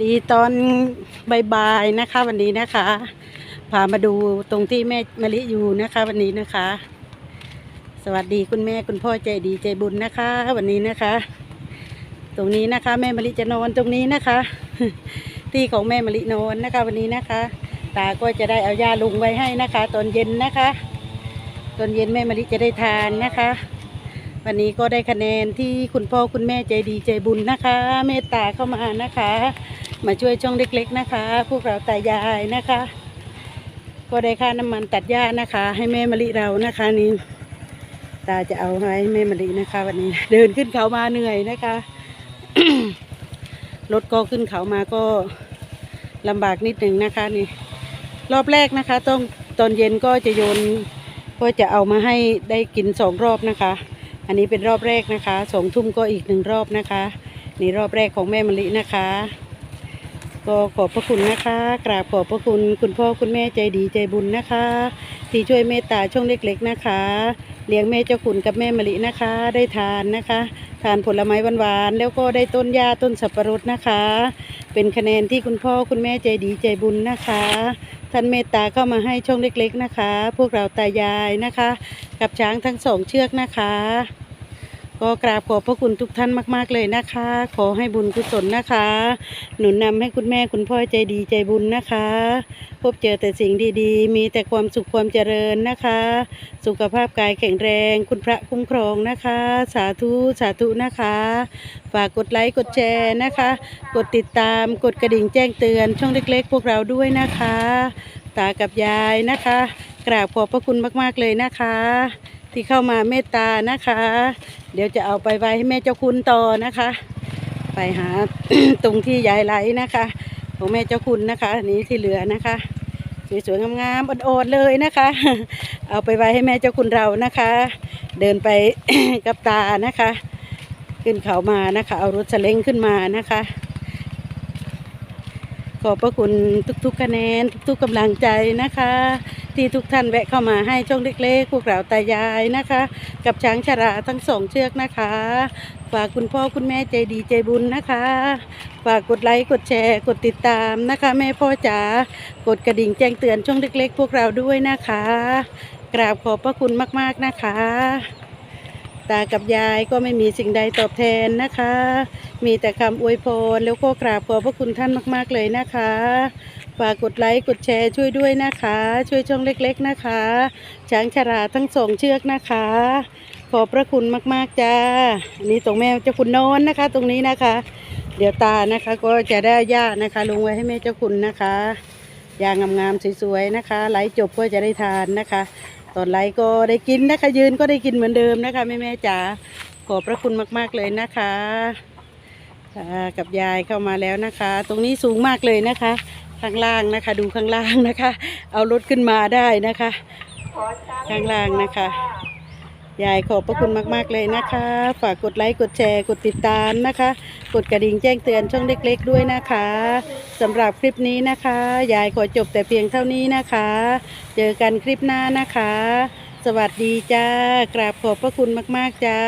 ดีตอนบายๆนะคะ วันนี้นะคะพามาดูตรงที่แม่มะลิอยู่นะคะ วันนี้นะคะ สวัสดีคุณแม่คุณพ่อใจดีใจบุญนะคะ วันนี้นะคะ ตรงนี้นะคะ แม่มะลิจะนอนตรงนี้นะคะ ที่ของแม่มะลินอนนะคะ วันนี้นะคะ ตาก็จะได้เอายาลุงไว้ให้นะคะ ตอนเย็นนะคะตอนเย็นแม่มะลิจะได้ทานนะคะ วันนี้ก็ได้คะแนนที่คุณพ่อคุณแม่ใจดีใจบุญนะคะ เมตตาเข้ามานะคะ มาช่วยช่องเล็กๆนะคะ พวกเราตายายนะคะ ก็ได้ค่าน้ำมันตัดหญ้านะคะ ให้แม่มะลิเรานะคะนี่ตาจะเอาให้แม่มะลินะคะ วันนี้ เดินขึ้นเขามาเหนื่อยนะคะรถก็ขึ้นเขามาก็ลำบากนิดหนึ่งนะคะนี่ รอบแรกนะคะ ต้องตอนเย็นก็จะโยนก็จะเอามาให้ได้กินสองรอบนะคะ อันนี้เป็นรอบแรกนะคะสองทุ่มก็อีกหนึ่งรอบนะคะ นี่รอบแรกของแม่มะลินะคะ ก็ขอบพระคุณนะคะ กราบขอบพระคุณคุณพ่อคุณแม่ใจดีใจบุญนะคะ ที่ช่วยเมตตาช่องเล็กๆนะคะ เลี้ยงแม่เจ้าขุนกับแม่มะลินะคะ ได้ทานนะคะ ทานผลไม้หวานๆแล้วก็ได้ต้นหญ้าต้นสับปะรดนะคะ เป็นคะแนนที่คุณพ่อคุณแม่ใจดีใจบุญนะคะท่านเมตตาเข้ามาให้ช่องเล็กๆนะคะ พวกเราตายายนะคะ กับช้างทั้งสองเชือกนะคะ ก็กราบขอบพระคุณทุกท่านมาก ๆ เลยนะคะ ขอให้บุญกุศลนะคะ หนุนนำให้คุณแม่คุณพ่อใจดีใจบุญนะคะ พบเจอแต่สิ่งดีๆ มีแต่ความสุขความเจริญนะคะ สุขภาพกายแข็งแรง คุณพระคุ้มครองนะคะ สาธุสาธุนะคะ ฝากกดไลค์กดแชร์นะคะ กดติดตามกดกระดิ่งแจ้งเตือนช่องเล็ก ๆ พวกเราด้วยนะคะ ตากับยายนะคะ กราบขอบพระคุณมาก ๆ เลยนะคะ ที่เข้ามาเมตตานะคะ เดี๋ยวจะเอาไปไว้ให้แม่เจ้าคุณต่อนะคะ ไปหาตรงที่ยายไหลนะคะ ของแม่เจ้าคุณนะคะนี้ที่เหลือนะคะสวยๆงามๆอ่อนๆเลยนะคะ เอาไปไว้ให้แม่เจ้าคุณเรานะคะ เดินไปกับตานะคะ ขึ้นเขามานะคะ เอารถสเล้งขึ้นมานะคะ ขอบพระคุณทุกๆคะแนนทุกๆกำลังใจนะคะ ที่ทุกท่านแวะเข้ามาให้ช่องเล็กๆพวกเราตายายนะคะ กับช้างชราทั้งสองเชือกนะคะฝากคุณพ่อคุณแม่ใจดีใจบุญนะคะ ฝากกดไลค์กดแชร์กดติดตามนะคะ แม่พ่อจ๋ากดกระดิ่งแจ้งเตือนช่องเล็กๆ พวกเราด้วยนะคะ กราบขอบพระคุณมากๆนะคะ ตากับยายก็ไม่มีสิ่งใดตอบแทนนะคะ มีแต่คำอวยพรแล้วก็กราบขอบพระคุณท่านมาก ๆเลยนะคะ ฝากกดไลค์กดแชร์ช่วยด้วยนะคะ ช่วยช่องเล็กๆนะคะ ช้างชราทั้งสองเชือกนะคะ ขอบพระคุณมากๆจ้าอันนี้ตรงแม่เจ้าคุณนอนนะคะ ตรงนี้นะคะ เดี๋ยวตานะคะก็จะได้หญ้านะคะลงไว้ให้แม่เจ้าคุณนะคะยางงามๆสวยๆนะคะไลฟ์จบก็จะได้ทานนะคะ ตอนไลฟ์ก็ได้กินนะคะ ยืนก็ได้กินเหมือนเดิมนะคะแม่แม่ๆจ๋าขอบพระคุณมากๆเลยนะคะกับยายเข้ามาแล้วนะคะ ตรงนี้สูงมากเลยนะคะ ข้างล่างนะคะ ดูข้างล่างนะคะ เอารถขึ้นมาได้นะคะ ข้างล่างนะคะยายขอบพระคุณมาก ๆ เลยนะคะ ฝากกดไลค์ กดแชร์ กดติดตามนะคะ กดกระดิ่งแจ้งเตือนช่องเล็ก ๆ ด้วยนะคะสำหรับคลิปนี้นะคะ ยายขอจบแต่เพียงเท่านี้นะคะ เจอกันคลิปหน้านะคะ สวัสดีจ้ากราบขอบพระคุณมาก ๆ จ้า